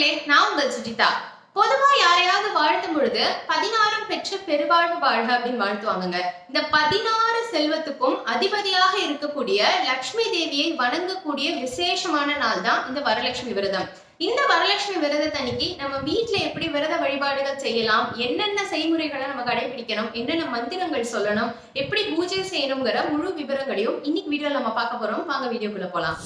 வணக்கங்களே நான் உங்கள் சுஜிதா. பொதுவா யாரையாவது வாழ்த்தும் பொழுது பதினாறும் பெற்ற பெருவாழ்வு வாழ்க அப்படின்னு வாழ்த்துவாங்கங்க. இந்த பதினாறு செல்வத்துக்கும் அதிபதியாக இருக்கக்கூடிய லக்ஷ்மி தேவியை வணங்கக்கூடிய விசேஷமான நாள் தான் இந்த வரலட்சுமி விரதம். இந்த வரலட்சுமி விரதத்தன்னைக்கு நம்ம வீட்டுல எப்படி விரத வழிபாடுகள் செய்யலாம் என்னென்ன செய்முறைகளை நம்ம கடைபிடிக்கணும் என்னென்ன மந்திரங்கள் சொல்லணும் எப்படி பூஜை செய்யணுங்கிற முழு விவரங்களையும் இன்னைக்கு வீடியோ நம்ம பார்க்க போறோம். வாங்க வீடியோக்குள்ள போலாம்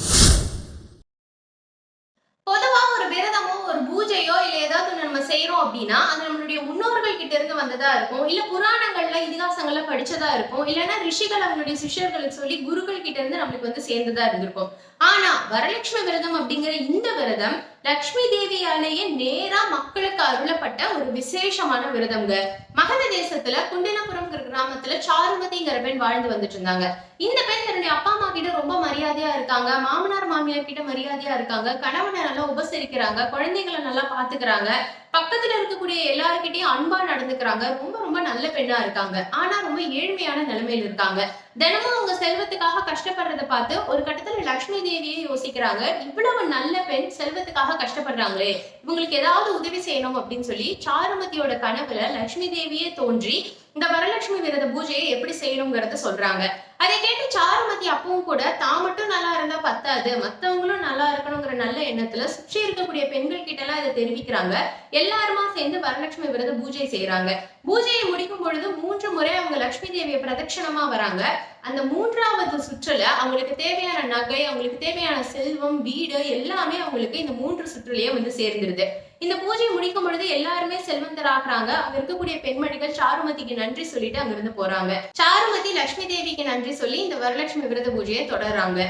பொதுவா ஒரு விரதமோ ஒரு பூஜையோ இல்ல ஏதாவது நம்ம செய்யறோம் அப்படின்னா அது நம்மளுடைய முன்னோர்கள் கிட்ட இருந்து வந்ததா இருக்கும். இல்ல புராணங்கள்ல இதிகாசங்கள்ல படிச்சதா இருக்கும். இல்லைன்னா ரிஷிகள் அவங்களுடைய சிஷ்யர்களுக்கு சொல்லி குருக்கள் கிட்ட இருந்து நம்மளுக்கு வந்து சேர்ந்ததா இருந்திருக்கும். ஆனா வரலட்சுமி விரதம் அப்படிங்கிற இந்த விரதம் லக்ஷ்மி தேவியாலேயே நேரா மக்களுக்கு அருளப்பட்ட ஒரு விசேஷமான விரதம்ங்க. மகத தேசத்துல குண்டனபுரம்ங்கிற கிராமத்துல சாருமதிங்கிற பெண் வாழ்ந்து வந்துட்டு இருந்தாங்க. இந்த பெண் தன்னுடைய அப்பா அம்மா கிட்ட ரொம்ப மரியாதையா இருக்காங்க. மாமனார் மாமியார் கிட்ட மரியாதையா இருக்காங்க. கணவனை நல்லா உபசரிக்கிறாங்க. குழந்தைகளை நல்லா பாத்துக்கிறாங்க. பக்கத்துல இருக்கக்கூடிய எல்லாருக்கிட்டையும் அன்பா நடந்துக்கிறாங்க. ரொம்ப ரொம்ப நல்ல பெண்ணா இருக்காங்க. ஆனா ரொம்ப ஏழ்மையான நிலைமையில இருக்காங்க. தினமும் அவங்க செல்வத்துக்காக கஷ்டப்படுறத பார்த்து ஒரு கட்டத்துல லக்ஷ்மி தேவியே யோசிக்கிறாங்க. இவ்வளவு நல்ல பெண் செல்வத்துக்காக கஷ்டப்படுறாங்களே. இவங்களுக்கு ஏதாவது உதவி செய்யணும் அப்படின்னு சொல்லி சாருமதியோட கனவுல லக்ஷ்மி தேவியே தோன்றி இந்த வரலட்சுமி விரத பூஜையை எப்படி செய்யணுங்கிறத சொல்றாங்க. அதை கேட்டு சாருமதி அப்பவும் கூட தான் மட்டும் நல்லா இருந்தா பத்தாது. மத்தவங்களும் நல்லா இருக்கணுங்கிற நல்ல எண்ணத்துல சுற்றி இருக்கக்கூடிய பெண்கள் கிட்ட எல்லாம் இதை தெரிவிக்கிறாங்க. எல்லாருமா சேர்ந்து வரலட்சுமி விரத பூஜை செய்யறாங்க பூஜையை முடிக்கும் பொழுது மூன்று முறை அவங்க லட்சுமி தேவியை பிரதட்சணமா வராங்க. அந்த மூன்றாவது சுற்றுல அவங்களுக்கு தேவையான நகை அவங்களுக்கு தேவையான செல்வம் வீடு எல்லாமே அவங்களுக்கு இந்த மூன்று சுற்றுலயே வந்து சேர்ந்துருது. இந்த பூஜை முடிக்கும் பொழுது எல்லாருமே செல்வந்தராகிறாங்க. அங்க இருக்கக்கூடிய பெண்மணிகள் சாருமதிக்கு நன்றி சொல்லிட்டு அங்கிருந்து போறாங்க. சாருமதி லட்சுமி தேவிக்கு நன்றி சொல்லி இந்த வரலட்சுமி விரத பூஜையை தொடர்றாங்க.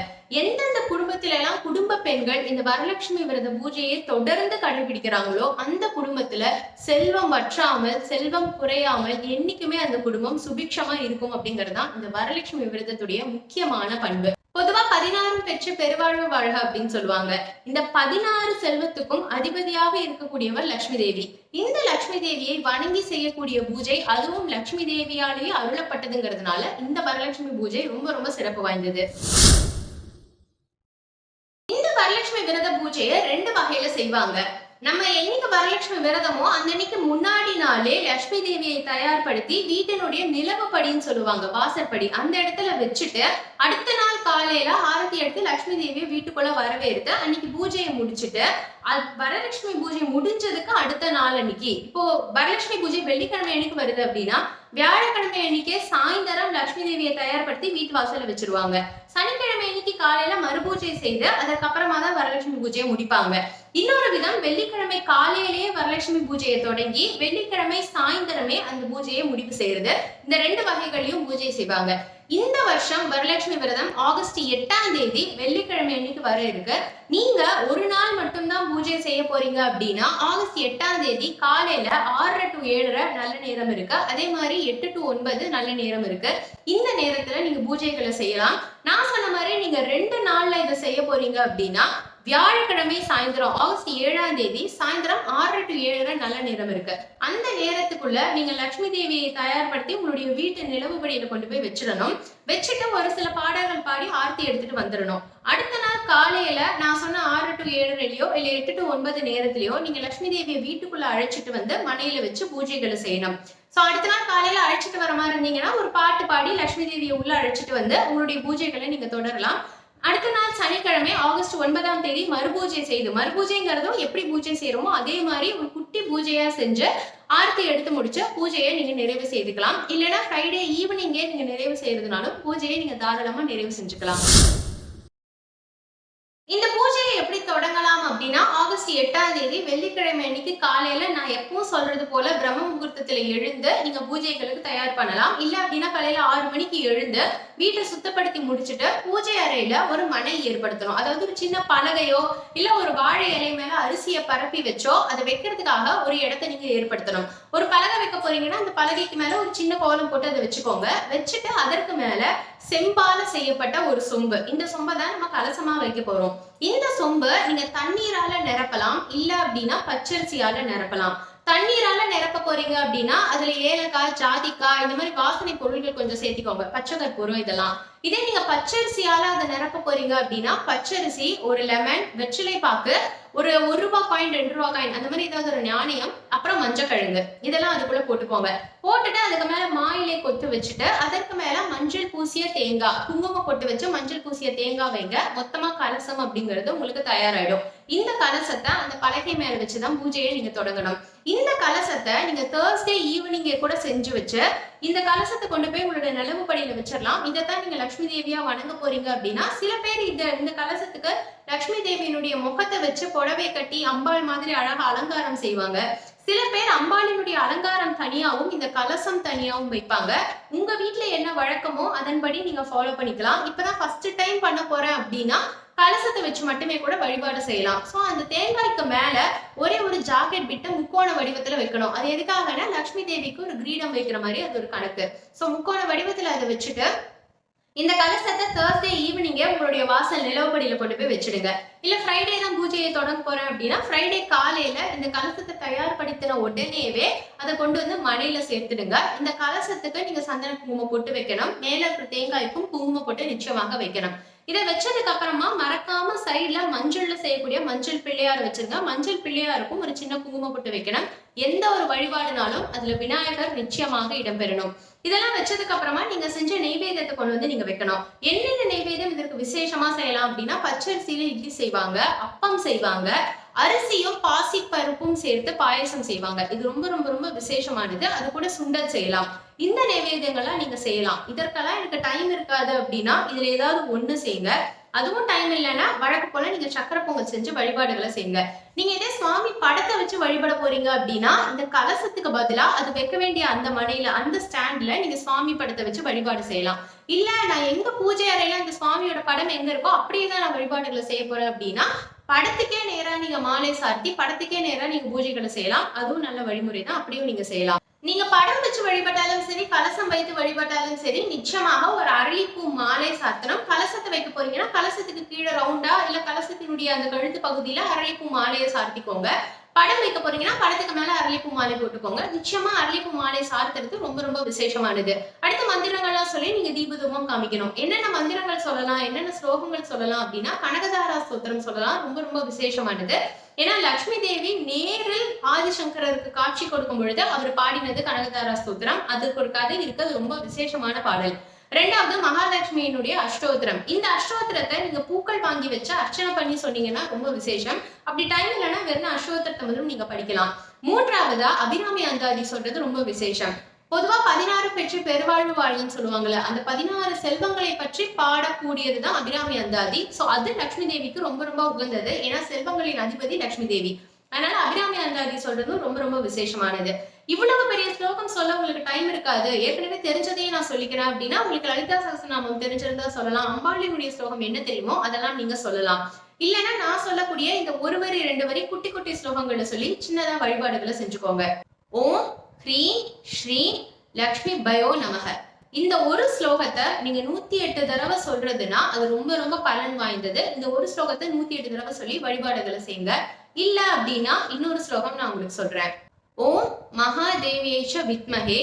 எந்தெந்த குடும்பத்தில எல்லாம் குடும்ப பெண்கள் இந்த வரலட்சுமி விரத பூஜையை தொடர்ந்து கடைபிடிக்கிறாங்களோ அந்த குடும்பத்துல செல்வம் வற்றாமல் செல்வம் குறையாமல் என்னைக்குமே அந்த குடும்பம் சுபிக்ஷமா இருக்கும் அப்படிங்கிறது தான் இந்த வரலட்சுமி விரதத்துடைய முக்கியமான பண்பு. பொதுவா பதினாறும் பெற்று பெருவாழ்வு வாழ்க அப்படின்னு சொல்லுவாங்க. இந்த பதினாறு செல்வத்துக்கும் அதிபதியாக இருக்கக்கூடியவர் லட்சுமி தேவி. இந்த லட்சுமி தேவியை வணங்கி செய்யக்கூடிய பூஜை அதுவும் லட்சுமி தேவியாலேயே அருளப்பட்டதுங்கிறதுனால இந்த வரலட்சுமி பூஜை ரொம்ப ரொம்ப சிறப்பு வாய்ந்தது. இந்த வரலட்சுமி விரத பூஜையை ரெண்டு வகையில செய்வாங்க. நம்ம என்னைக்கு வரலட்சுமி விரதமோ அந்த அன்னைக்கு முன்னாடி நாளே லட்சுமி தேவியை தயார்படுத்தி வீட்டினுடைய நிலவுப்படின்னு சொல்லுவாங்க வாசற்படி. அந்த இடத்துல வச்சுட்டு அடுத்த நாள் காலையில ஆரத்தி எடுத்து லட்சுமி தேவியை வீட்டுக்குள்ள வரவேற்று அன்னைக்கு பூஜையை முடிச்சுட்டு அது வரலட்சுமி பூஜை முடிஞ்சதுக்கு அடுத்த நாள் அன்னைக்கு. இப்போ வரலட்சுமி பூஜை வெள்ளிக்கிழமை என்னைக்கு வருது அப்படின்னா வியாழக்கிழமை அன்னைக்கே சாயந்தரம் லட்சுமி தேவியை தயார்படுத்தி வீட்டு வாசல்ல வச்சிருவாங்க. சனிக்கிழமை அன்னைக்கு காலையில மறுபூஜை செய்து அதுக்கப்புறமா தான் வரலட்சுமி பூஜையை முடிப்பாங்க. இன்னொரு விதம் வெள்ளிக்கிழமை காலையிலேயே வரலட்சுமி பூஜையை தொடங்கி வெள்ளிக்கிழமை சாயந்தரமே அந்த பூஜையை முடிவு செய்யறது. இந்த ரெண்டு வகைகளையும் பூஜை செய்வாங்க. இந்த வருஷம் வரலட்சுமி விரதம் ஆகஸ்ட் எட்டாம் தேதி வெள்ளிக்கிழமை அன்னைக்கு வர இருக்கு. நீங்க ஒரு நாள் மட்டும்தான் பூஜை செய்ய போறீங்க அப்படின்னா ஆகஸ்ட் எட்டாம் தேதி காலையில ஆறரை டு ஏழரை நல்ல நேரம் இருக்கு. அதே மாதிரி எட்டு டு ஒன்பது நல்ல நேரம் இருக்கு. இந்த நேரத்துல நீங்க பூஜைகளை செய்யலாம். நான் சொன்ன மாதிரி நீங்க ரெண்டு நாள்ல இதை செய்ய போறீங்க அப்படின்னா வியாழக்கிழமை சாயந்தரம் ஆகஸ்ட் ஏழாம் தேதி சாயந்தரம் ஆறு டு ஏழரை நல்ல நேரம் இருக்கு. அந்த நேரத்துக்குள்ள நீங்க லட்சுமி தேவியை தயார்படுத்தி உங்களுடைய வீட்டு நிலவுபடியில கொண்டு போய் வச்சிடணும். வச்சுட்டு ஒரு சில பாடல்கள் பாடி ஆர்த்தி எடுத்துட்டு வந்துடணும். அடுத்த நாள் காலையில நான் சொன்ன ஆறு டு ஏழரைலயோ இல்ல எட்டு டு ஒன்பது நேரத்திலயோ நீங்க லட்சுமி தேவியை வீட்டுக்குள்ள அழைச்சிட்டு வந்து மனையில வச்சு பூஜைகளை செய்யணும். சோ அடுத்த நாள் காலையில அழைச்சிட்டு வர மாதிரி இருந்தீங்கன்னா ஒரு பாட்டு பாடி லட்சுமி தேவியை உள்ள அழைச்சிட்டு வந்து உங்களுடைய பூஜைகளை நீங்க தொடரலாம். அடுத்த நாள் சனிக்கிழமை ஆகஸ்ட் ஒன்பதாம் தேதி மறுபூஜை செய்து மறுபூஜைங்கிறதும் எப்படி பூஜை செய்யறோமோ அதே மாதிரி ஒரு குட்டி பூஜையா செஞ்சு ஆர்த்தி எடுத்து முடிச்ச பூஜையை நீங்க நிறைவு செய்துக்கலாம். இல்லைன்னா ஃப்ரைடே ஈவினிங்கே நீங்க நிறைவு செய்யறதுனாலும் பூஜையை நீங்க தாராளமா நிறைவு செஞ்சுக்கலாம் இந்த பூஜையை எப்படி தொடங்கலாம் அப்படின்னா எட்டாம் தேதி வெள்ளிக்கிழமை அன்னைக்கு காலையில நான் எப்பவும் சொல்றது போல பிரம்ம முகூர்த்தத்துல எழுந்து நீங்க பூஜைகளுக்கு தயார் பண்ணலாம். இல்ல அப்படின்னா காலையில ஆறு மணிக்கு எழுந்து வீட்டை சுத்தப்படுத்தி முடிச்சுட்டு பூஜை அறையில ஒரு மனை ஏற்படுத்தணும். அதாவது ஒரு சின்ன பலகையோ இல்ல ஒரு வாழை இலை மேல அரிசியை பரப்பி வச்சோ அதை வைக்கிறதுக்காக ஒரு இடத்த நீங்க ஏற்படுத்தணும். ஒரு பலகை வைக்க போறீங்கன்னா அந்த பலகைக்கு மேல ஒரு சின்ன கோலம் போட்டு அதை வச்சுக்கோங்க. வச்சுட்டு அதற்கு மேல செம்பால செய்யப்பட்ட ஒரு சொம்பு. இந்த சொம்பை தான் நம்ம கலசமா வைக்க போறோம். இந்த சொம்பு நீங்க தண்ணீரால நிரப்பலாம். இல்ல அப்படின்னா பச்சரிசியால நிரப்பலாம். தண்ணீரால நிரப்ப போறீங்க அப்படின்னா அதுல ஏலக்காய் ஜாதிக்காய் இந்த மாதிரி வாசனை பொருட்கள் கொஞ்சம் சேர்த்திக்கோங்க. பச்சை கற்பூரம் இதெல்லாம். இதே நீங்க பச்சரிசியால அதை நிரப்ப போறீங்க அப்படின்னா பச்சரிசி ஒரு லெமன் வெற்றிலை பாக்கு ஒரு ஒரு ரூபாய் காயின் ரெண்டு ரூபாய் காயின் அந்த மாதிரி ஏதாவது ஒரு நாணயம் அப்புறம் மஞ்சக்கிழங்கு. இதெல்லாம் அதுக்குள்ள போட்டுக்கோங்க. போட்டுட்டு அதுக்கு மேல மாயிலை கொத்து வச்சுட்டு அதற்கு மேல மஞ்சள் பூசிய தேங்காய் குங்குமம் போட்டு வச்சு மஞ்சள் பூசிய தேங்காய் வைங்க. மொத்தமா கலசம் அப்படிங்கிறது உங்களுக்கு தயாராயிடும். இந்த கலசத்தை அந்த பலகை மேல வச்சுதான் பூஜையை நீங்க தொடங்கணும். இந்த கலசத்தை நீங்க தேர்ஸ்டே ஈவினிங்கே கூட செஞ்சு வச்சு இந்த கலசத்தை கொண்டு போய் உங்களோட நிலவு படியில வச்சிடலாம். இதைத்தான் நீங்க லட்சுமி தேவியா வணங்க போறீங்க அப்படின்னா சில பேர் இந்த இந்த கலசத்துக்கு லட்சுமி தேவியினுடைய முகத்தை வச்சு புடவை கட்டி அம்பாள் மாதிரி அழகா அலங்காரம் செய்வாங்க. சில பேர் அம்பாளினுடைய அலங்காரம் தனியாவும் இந்த கலசம் தனியாவும் வைப்பாங்க. உங்க வீட்டுல என்ன வழக்கமோ அதன்படி நீங்க ஃபாலோ பண்ணிக்கலாம். இப்பதான் ஃபர்ஸ்ட் டைம் பண்ண போறேன் அப்படின்னா கலசத்தை வச்சு மட்டுமே கூட வழிபாடு செய்யலாம். ஸோ அந்த தேங்காய்க்கு மேல ஒரே ஒரு ஜாக்கெட் விட்டு முக்கோண வடிவத்துல வைக்கணும். அது எதுக்காகனா லட்சுமி தேவிக்கு ஒரு கிரீடம் வைக்கிற மாதிரி அது ஒரு கணக்கு. ஸோ முக்கோண வடிவத்துல அதை வச்சுட்டு இந்த கலசத்தை தேர்ஸ்டே ஈவினிங்கே உங்களுடைய வாசல் நிலவுப்படியில கொண்டு போய் வச்சிடுங்க. இல்ல ஃப்ரைடே தான் பூஜையை தொடங்க போறேன் அப்படின்னா ஃப்ரைடே காலையில இந்த கலசத்தை தயார்படுத்தின உடனேவே அதை கொண்டு வந்து மனையில சேர்த்துடுங்க. இந்த கலசத்துக்கு நீங்க சந்தன குங்குமம் போட்டு வைக்கணும். மேல இருக்கிற தேங்காய்க்கும் குங்குமம் போட்டு நிச்சயமாக வைக்கணும். இதை வச்சதுக்கு அப்புறமா மறக்காம சைட்ல மஞ்சள்ல செய்யக்கூடிய மஞ்சள் பிள்ளையார் வச்சிருங்க. மஞ்சள் பிள்ளையாருக்கும் ஒரு சின்ன குங்குமம் போட்டு வைக்கணும். எந்த ஒரு வழிபாடுனாலும் அதுல விநாயகர் நிச்சயமாக இடம்பெறணும் இதெல்லாம் வச்சதுக்கு அப்புறமா நீங்க செஞ்ச நெய்வேதத்தை கொண்டு வந்து நீங்க வைக்கணும். என்னென்ன நெய்வேதம் இதற்கு விசேஷமா செய்யலாம் அப்படின்னா பச்சரிசியில இட்லி செய்வாங்க அப்பம் செய்வாங்க அரிசியும் பாசி பருப்பும் சேர்த்து பாயசம் செய்வாங்க. இது ரொம்ப ரொம்ப ரொம்ப விசேஷமானது. அது கூட சுண்டல் செய்யலாம். இந்த நைவேத்தியங்கள்லாம் நீங்க செய்யலாம். இதற்கெல்லாம் எனக்கு டைம் இருக்காது அப்படின்னா இதுல ஏதாவது ஒண்ணு செய்யுங்க அதுவும் டைம் இல்லைன்னா வழக்கு போல நீங்க சக்கரை பொங்கல் செஞ்சு வழிபாடுகளை செய்யுங்க. நீங்க இதே சுவாமி படத்தை வச்சு வழிபட போறீங்க அப்படின்னா இந்த கலசத்துக்கு பதிலா அது வைக்க வேண்டிய அந்த மனையில அந்த ஸ்டாண்ட்ல நீங்க சுவாமி படத்தை வச்சு வழிபாடு செய்யலாம். இல்ல நான் எங்க பூஜை அறையில இந்த சுவாமியோட படம் எங்க இருக்கோ அப்படியே தான் நான் வழிபாடுகளை செய்ய போறேன் அப்படின்னா படத்துக்கே நேரா நீங்க மாலை சார்த்தி படத்துக்கே நேரா நீங்க பூஜைகளை செய்யலாம். அதுவும் நல்ல வழிமுறை தான் அப்படியும் நீங்க செய்யலாம். நீங்க படம் வச்சு வழிபட்டாலும் சரி கலசம் வைத்து வழிபட்டாலும் சரி நிச்சயமாக ஒரு அரளிப்பூ மாலை சாத்தணும் கலசத்தை வைக்க போறீங்கன்னா கலசத்துக்கு கீழே ரவுண்டா இல்ல கலசத்தினுடைய அந்த கழுத்து பகுதியில அரளிப்பூ மாலையை சாத்திக்கோங்க. படம் வைக்க போறீங்கன்னா படத்துக்கு மேல அரளிப்பூ மாலை போட்டுக்கோங்க. நிச்சயமா அரளிப்பூ மாலை சாத்துறது ரொம்ப ரொம்ப விசேஷமானது. அடுத்த மந்திரங்கள்லாம் சொல்லி நீங்க காமிக்கணும். என்னென்ன மந்திரங்கள் சொல்லலாம் என்னென்ன ஸ்லோகங்கள் சொல்லலாம் அப்படின்னா கனகதாரா ஸ்தோத்திரம் சொல்லலாம். ரொம்ப ரொம்ப விசேஷமானது. ஏன்னா லக்ஷ்மி தேவி நேரில் ஆதிசங்கரருக்கு காட்சி கொடுக்கும் பொழுது அவர் பாடினது கனகதாரா ஸ்தோத்திரம். அது கொடுக்காது இருக்கிறது ரொம்ப விசேஷமான பாடல். ரெண்டாவது மகாலட்சுமியினுடைய அஷ்டோத்திரம். இந்த அஷ்டோத்திரத்தை நீங்க பூக்கள் வாங்கி வச்சு அர்ச்சனை பண்ணி சொன்னீங்கன்னா ரொம்ப விசேஷம். அப்படி டைம் இல்லைன்னா வெறும் அஷ்டோத்திரத்தை மட்டும் நீங்க படிக்கலாம். மூன்றாவதா அபிராமி அந்தாதி சொல்றது ரொம்ப விசேஷம். பொதுவா பதினாறு பெற்று பெருவாழ்வு வாழ்ன்னு சொல்லுவாங்கல்ல அந்த பதினாறு செல்வங்களை பற்றி பாடக்கூடியதுதான் அபிராமி அந்தாதி. சோ அது லட்சுமி தேவிக்கு ரொம்ப ரொம்ப உகந்தது. ஏன்னா செல்வங்களின் அதிபதி லட்சுமி தேவி. அதனால அபிராமி அந்தாதி சொல்றதும் ரொம்ப ரொம்ப விசேஷமானது. இவ்வளவு பெரிய ஸ்லோகம் சொல்ல உங்களுக்கு டைம் இருக்காது. ஏற்கனவே தெரிஞ்சதையே நான் சொல்லிக்கிறேன் அப்படின்னா உங்களுக்கு லலிதா சகசநாமம் தெரிஞ்சிருந்தா சொல்லலாம். அம்பாளியுடைய ஸ்லோகம் என்ன தெரியுமோ அதெல்லாம் நீங்க சொல்லலாம். இல்லைன்னா நான் சொல்லக்கூடிய இந்த ஒரு வரி ரெண்டு வரி குட்டி குட்டி ஸ்லோகங்களை சொல்லி சின்னதா வழிபாடுகளை செஞ்சுக்கோங்க. ஓம் ஹ்ரீம் ஸ்ரீம் லக்ஷ்மி பயோ நமக. இந்த ஒரு ஸ்லோகத்தை நீங்க நூத்தி எட்டு தடவை சொல்றதுன்னா அது ரொம்ப ரொம்ப பலன் வாய்ந்தது. இந்த ஒரு ஸ்லோகத்தை நூத்தி எட்டு தடவை சொல்லி வழிபாடுகளை செய்யுங்க. இல்ல அப்படின்னா இன்னொரு ஸ்லோகம் நான் உங்களுக்கு சொல்றேன். ஓம் மகாதேவியேச்ச வித்மகே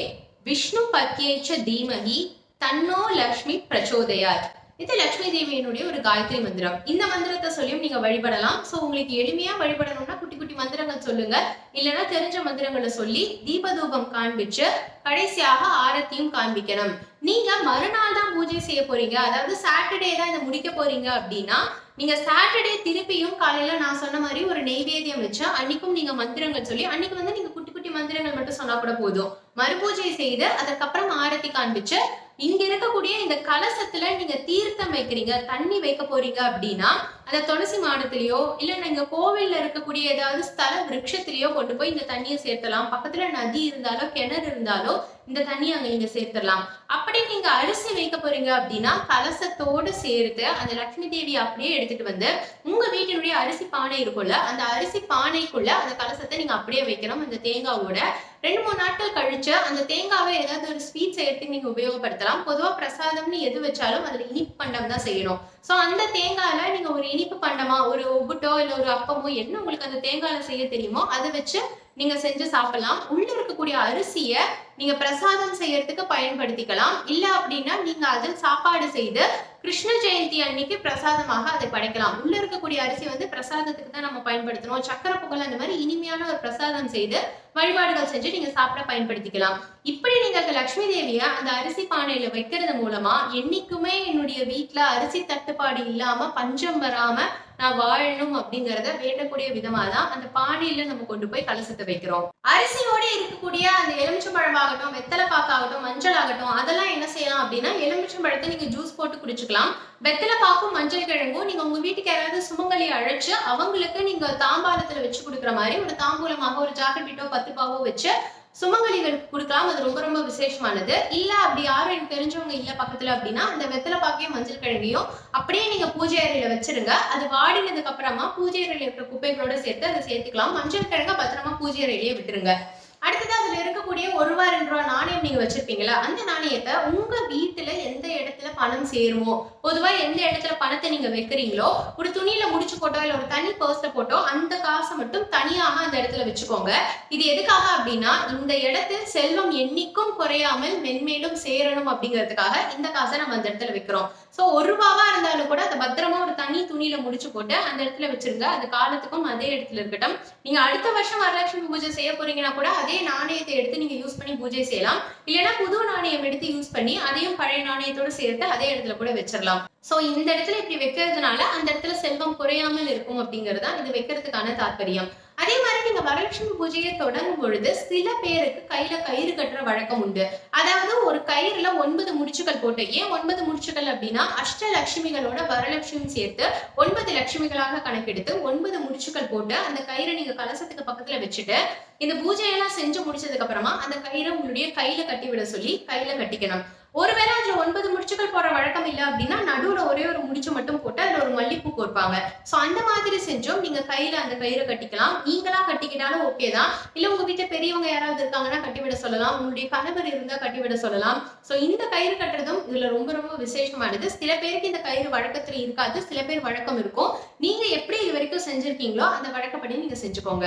விஷ்ணு பத்யேச்ச தீமகி தன்னோ லக்ஷ்மி பிரச்சோதயாத். இது லட்சுமி தேவியினுடைய ஒரு காயத்ரி மந்திரம். இந்த மந்திரத்தை சொல்லியும் நீங்க வழிபடலாம். சோ உங்களுக்கு எளிமையா வழிபடணும்னா குட்டி குட்டி மந்திரங்கள் சொல்லுங்க. இல்லைன்னா தெரிஞ்ச மந்திரங்களை சொல்லி தீபதூபம் காண்பிச்சு கடைசியாக ஆரத்தியும் காண்பிக்கணும். நீங்க மறுநாள் தான் பூஜை செய்ய போறீங்க. அதாவது சாட்டர்டே தான் இதை முடிக்க போறீங்க அப்படின்னா நீங்க சாட்டர்டே திருப்பியும் காலையில நான் சொன்ன மாதிரி ஒரு நெய்வேதியம் வச்சு அன்னைக்கும் நீங்க மந்திரங்கள் சொல்லி அன்னைக்கு வந்து நீங்க குட்டி குட்டி மந்திரங்கள் மட்டும் சொன்னா கூட போதும். மறுபூஜை செய்து அதுக்கப்புறம் ஆரத்தி காண்பிச்சு இங்க இருக்கக்கூடிய இந்த கலசத்துல நீங்க தீர்த்தம் வைக்கிறீங்க தண்ணி வைக்க போறீங்க அப்படின்னா அந்த துளசி மாடத்திலயோ இல்ல நீங்க கோவில்ல இருக்கக்கூடிய ஏதாவது ஸ்தல விரக்ஷத்திலயோ கொண்டு போய் இந்த தண்ணியை சேர்த்தலாம். பக்கத்துல நதி இருந்தாலோ கிணறு இருந்தாலோ இந்த தண்ணியை அங்க நீங்க சேர்த்துடலாம். அப்படி நீங்க அரிசி வைக்க போறீங்க அப்படின்னா கலசத்தோடு சேர்த்து அந்த லட்சுமி தேவி அப்படியே எடுத்துட்டு வந்து உங்க வீட்டினுடைய அரிசி பானை இருக்கும்ல அந்த அரிசி பானைக்குள்ள அந்த கலசத்தை நீங்க அப்படியே வைக்கணும். அந்த தேங்காவோட ரெண்டு மூணு நாட்கள் கழிச்சு அந்த தேங்காவை ஏதாவது ஒரு ஸ்வீட் செய்யறதுக்கு நீங்க உபயோகப்படுத்தலாம். பொதுவா பிரசாதம்னு எது வச்சாலும் அதுல இனிப்பு பண்டம் தான் செய்யணும். சோ அந்த தேங்காயில நீங்க ஒரு இனிப்பு பண்டமா ஒரு ஒபுட்டோ இல்ல ஒரு அப்பமோ என்ன உங்களுக்கு அந்த தேங்காயில செய்ய தெரியுமோ அதை வச்சு நீங்க செஞ்சு சாப்பிடலாம். உள்ள இருக்கக்கூடிய அரிசிய நீங்க பிரசாதம் செய்யறதுக்கு பயன்படுத்திக்கலாம். இல்ல அப்படின்னா நீங்க அதில் சாப்பாடு செய்து கிருஷ்ண ஜெயந்தி அன்னைக்கு பிரசாதமாக அதை படைக்கலாம். உள்ள இருக்கக்கூடிய அரிசி வந்து பிரசாதத்துக்கு தான் நம்ம பயன்படுத்தணும். சக்கரை புகழ் அந்த மாதிரி இனிமையான ஒரு பிரசாதம் செய்து வழிபாடுகள் செஞ்சு நீங்க சாப்பிட பயன்படுத்திக்கலாம். இப்படி நீங்க லட்சுமி தேவிய அந்த அரிசி பானையில வைக்கிறது மூலமா என்னைக்குமே என்னுடைய வீட்டுல அரிசி தட்டுப்பாடு இல்லாம பஞ்சம் வராம நான் வாழணும் அப்படிங்கறத வேண்டக்கூடிய விதமா தான் அந்த பானையில நம்ம கொண்டு போய் கலசத்தை வைக்கிறோம். அரிசியோட இருக்கக்கூடிய அந்த எலுமிச்சம்பழமாகட்டும் வெத்தலை பாக்காகட்டும் மஞ்சள் ஆகட்டும் அதெல்லாம் என்ன செய்யலாம் அப்படின்னா எலுமிச்சம்பழத்தை நீங்க ஜூஸ் போட்டு குடிச்சுக்கலாம். வெத்தலை பாக்கும் மஞ்சள் கிழங்கும் நீங்க உங்க வீட்டுக்கு யாராவது சுமங்கலி அழைச்சு அவங்களுக்கு நீங்க தாம்பாலத்துல வச்சு கொடுக்குற மாதிரி ஒரு தாம்பூலமாக ஒரு ஜாக்கெட் பீட்டோ பத்து பாவோ வச்சு சுமங்கலிகளுக்கு கொடுக்கலாம். அது ரொம்ப ரொம்ப விசேஷமானது. இல்ல அப்படி யாரும் எனக்கு தெரிஞ்சவங்க இல்ல பக்கத்துல அப்படின்னா அந்த வெத்தலை பாக்கையும் மஞ்சள் கிழங்கையும் அப்படியே நீங்க பூஜை அறையில வச்சிருங்க. அது வாடினதுக்கு அப்புறமா பூஜை அறையில இருக்கிற குப்பைகளோட சேர்த்து அதை சேர்த்துக்கலாம். மஞ்சள் கிழங்க பத்திரமா பூஜை அறையிலேயே விட்டுருங்க. அடுத்தது அதுல இருக்கக்கூடிய ஒரு ரூபா ரெண்டு ரூபா நாணயம் நீங்க வச்சிருப்பீங்களா அந்த நாணயத்தை உங்க வீட்டுல எந்த இடத்துல பணம் சேருமோ பொதுவா எந்த இடத்துல பணத்தை நீங்க வைக்கிறீங்களோ ஒரு துணியில முடிச்சு போட்டோ இல்ல ஒரு தனி பர்ஸ்ல போட்டோ அந்த காசை மட்டும் தனியாக அந்த இடத்துல வச்சுக்கோங்க. இது எதுக்காக அப்படின்னா இந்த இடத்தில் செல்வம் என்னைக்கும் குறையாமல் மென்மேலும் சேரணும் அப்படிங்கிறதுக்காக இந்த காசை நம்ம அந்த இடத்துல வைக்கிறோம். சோ ஒரு ரூபாவா இருந்தாலும் கூட அதை பத்திரமா ஒரு தனி துணியில முடிச்சு போட்டு அந்த இடத்துல வச்சிருங்க. அது காலத்துக்கும் அதே இடத்துல இருக்கட்டும். நீங்க அடுத்த வருஷம் வரலட்சுமி பூஜை செய்ய போறீங்கன்னா கூட அதே நாணயத்தை எடுத்து நீங்க யூஸ் பண்ணி பூஜை செய்யலாம். இல்லைன்னா புது நாணயம் எடுத்து யூஸ் பண்ணி அதையும் பழைய நாணயத்தோட சேர்த்து அதே இடத்துல கூட வச்சிடலாம். சோ இந்த இடத்துல இப்படி வைக்கிறதுனால அந்த இடத்துல செல்வம் குறையாமல் இருக்கும் அப்படிங்கிறது தான் இது வைக்கிறதுக்கான தாற்பயம் அதே மாதிரி நீங்க வரலட்சுமி பூஜையை தொடங்கும் பொழுது சில பேருக்கு கையில கயிறு கட்டுற வழக்கம் உண்டு. அதாவது ஒரு கயிறுல ஒன்பது முடிச்சுகள் போட்டு ஏன் ஒன்பது முடிச்சுகள் அப்படின்னா அஷ்டலட்சுமிகளோட வரலட்சுமி சேர்த்து ஒன்பது லட்சுமிகளாக கணக்கெடுத்து ஒன்பது முடிச்சுகள் போட்டு அந்த கயிறை நீங்க கலசத்துக்கு பக்கத்துல வச்சுட்டு இந்த பூஜையெல்லாம் செஞ்சு முடிச்சதுக்கு அப்புறமா அந்த கயிறை உங்களுடைய கையில கட்டி விட சொல்லி கையில கட்டிக்கணும். ஒருவேளை அதுல ஒன்பது முடிச்சுகள் போற வழக்கம் இல்ல அப்படின்னா நடுவுல ஒரே ஒரு முடிச்சு மட்டும் போட்டு அதுல ஒரு மல்லிப்பூ கோர்ப்பாங்க. சோ அந்த மாதிரி செஞ்சோம். நீங்க கையில அந்த கயிறை கட்டிக்கலாம். நீங்களா கட்டிக்கிட்டாலும் ஓகே தான். இல்ல உங்க வீட்டுல பெரியவங்க யாராவது இருக்காங்கன்னா கட்டிவிட சொல்லலாம். உங்களுடைய கணவர் இருந்தா கட்டிவிட சொல்லலாம். சோ இந்த கயிறு கட்டுறதும் இதுல ரொம்ப ரொம்ப விசேஷமானது. சில பேருக்கு இந்த கயிறு வழக்கத்துல இருக்காது. சில பேர் வழக்கம் இருக்கும். நீங்க எப்படி இது வரைக்கும் செஞ்சிருக்கீங்களோ அந்த வழக்கப்படி நீங்க செஞ்சுக்கோங்க.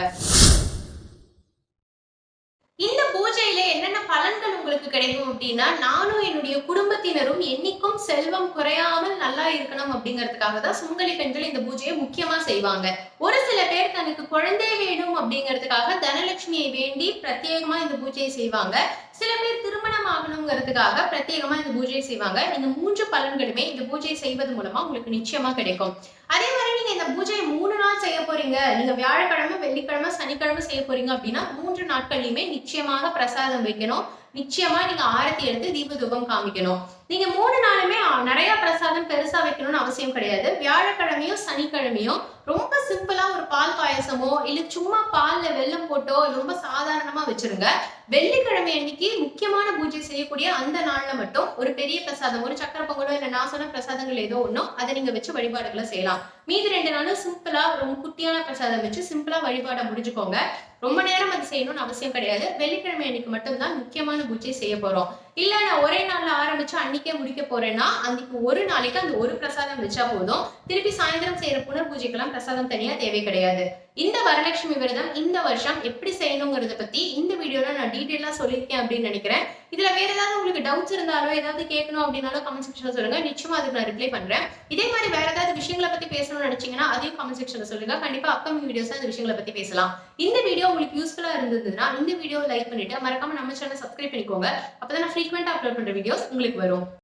பூஜையில என்னென்ன பலன்கள் உங்களுக்கு கிடைக்கும் அப்படின்னா நானும் என்னுடைய குடும்பத்தினரும் என்னைக்கும் செல்வம் குறையாமல் நல்லா இருக்கணும் அப்படிங்கிறதுக்காக தான் சுங்கலி பெண்கள் இந்த பூஜையை முக்கியமா செய்வாங்க. ஒரு சில பேர் தனக்கு குழந்தை வேணும் அப்படிங்கிறதுக்காக தனலட்சுமியை வேண்டி பிரத்யேகமா இந்த பூஜையை செய்வாங்க. சில பேர் திருமணம் ஆகணுங்கிறதுக்காக பிரத்யேகமா இந்த பூஜையை செய்வாங்க. இந்த மூன்று பலன்களுமே இந்த பூஜையை செய்வது மூலமா உங்களுக்கு நிச்சயமா கிடைக்கும். அதே மாதிரி நீங்க இந்த பூஜையை மூணு நாள் செய்ய போறீங்க. நீங்க வியாழக்கிழமை வெள்ளிக்கிழமை சனிக்கிழமை செய்ய போறீங்க அப்படின்னா மூன்று நாட்கள்லயுமே நிச்சயமாக பிரசாதம் வைக்கணும். நிச்சயமா நீங்க ஆரத்தி எடுத்து தீப தூபம் காமிக்கணும். நீங்க மூணு நாளுமே நிறைய பிரசாதம் பெருசா வைக்கணும்னு அவசியம் கிடையாது. வியாழக்கிழமையும் சனிக்கிழமையும் ரொம்ப சிம்பிளா ஒரு பால் பாயசமோ இல்ல சும்மா பால்ல வெள்ளம் போட்டோ ரொம்ப சாதாரணமா வச்சிருங்க. வெள்ளிக்கிழமை அன்னைக்கு முக்கியமான பூஜை செய்யக்கூடிய அந்த நாள்ல மட்டும் ஒரு பெரிய பிரசாதம் ஒரு சக்கரை பொங்கலோ இல்ல நான் சொன்ன பிரசாதங்கள் ஏதோ ஒன்றும் அதை நீங்க வச்சு வழிபாடுகளை செய்யலாம். மீதி ரெண்டு நாளும் சிம்பிளா ரொம்ப குட்டியான பிரசாதம் வச்சு சிம்பிளா வழிபாடை முடிஞ்சுக்கோங்க. ரொம்ப நேரம் அது செய்யணும்னு அவசியம் கிடையாது. வெள்ளிக்கிழமை அன்னைக்கு மட்டும்தான் முக்கியமான பூஜை செய்ய போறோம். இல்ல நான் ஒரே நாள்ல ஆரம்பிச்சு அன்னைக்கே முடிக்க போறேன்னா அன்னைக்கு ஒரு நாளைக்கு அந்த ஒரு பிரசாதம் வச்சா போதும். திருப்பி சாயந்தரம் செய்யற புனர் பூஜைக்கெல்லாம் பிரசாதம் தனியா தேவை கிடையாது. இந்த வரலட்சுமி விரதம் இந்த வருஷம் எப்படி செய்யணுங்கிறத பத்தி இந்த வீடியோல நான் டீட்டெயிலா சொல்லியிருக்கேன் அப்படின்னு நினைக்கிறேன். இதுல வேற ஏதாவது உங்களுக்கு டவுட்ஸ் இருந்தாலோ ஏதாவது கேட்கணும் அப்படின்னாலும் கமெண்ட் செக்ஷன்ல சொல்லுங்க. நிச்சயமா அதுக்கு நான் ரிப்ளை பண்றேன். இதே மாதிரி வேற ஏதாவது விஷயங்களை பத்தி பேசணும்னு நினைச்சீங்கன்னா அதையும் கமெண்ட் செக்ஷன்ல சொல்லுங்க. கண்டிப்பா அப்கமிங் வீடியோஸ் அந்த விஷயங்களை பத்தி பேசலாம். இந்த வீடியோ உங்களுக்கு யூஸ்ஃபுல்லா இருந்ததுன்னா இந்த வீடியோ லைக் பண்ணிட்டு மறக்காம நம்ம சேனல் சப்ஸ்கிரைப் பண்ணிக்கோங்க. அப்பதான் நான் ஃப்ரீக்வெண்டா அப்லோட் பண்ணுற வீடியோஸ் உங்களுக்கு வரும்.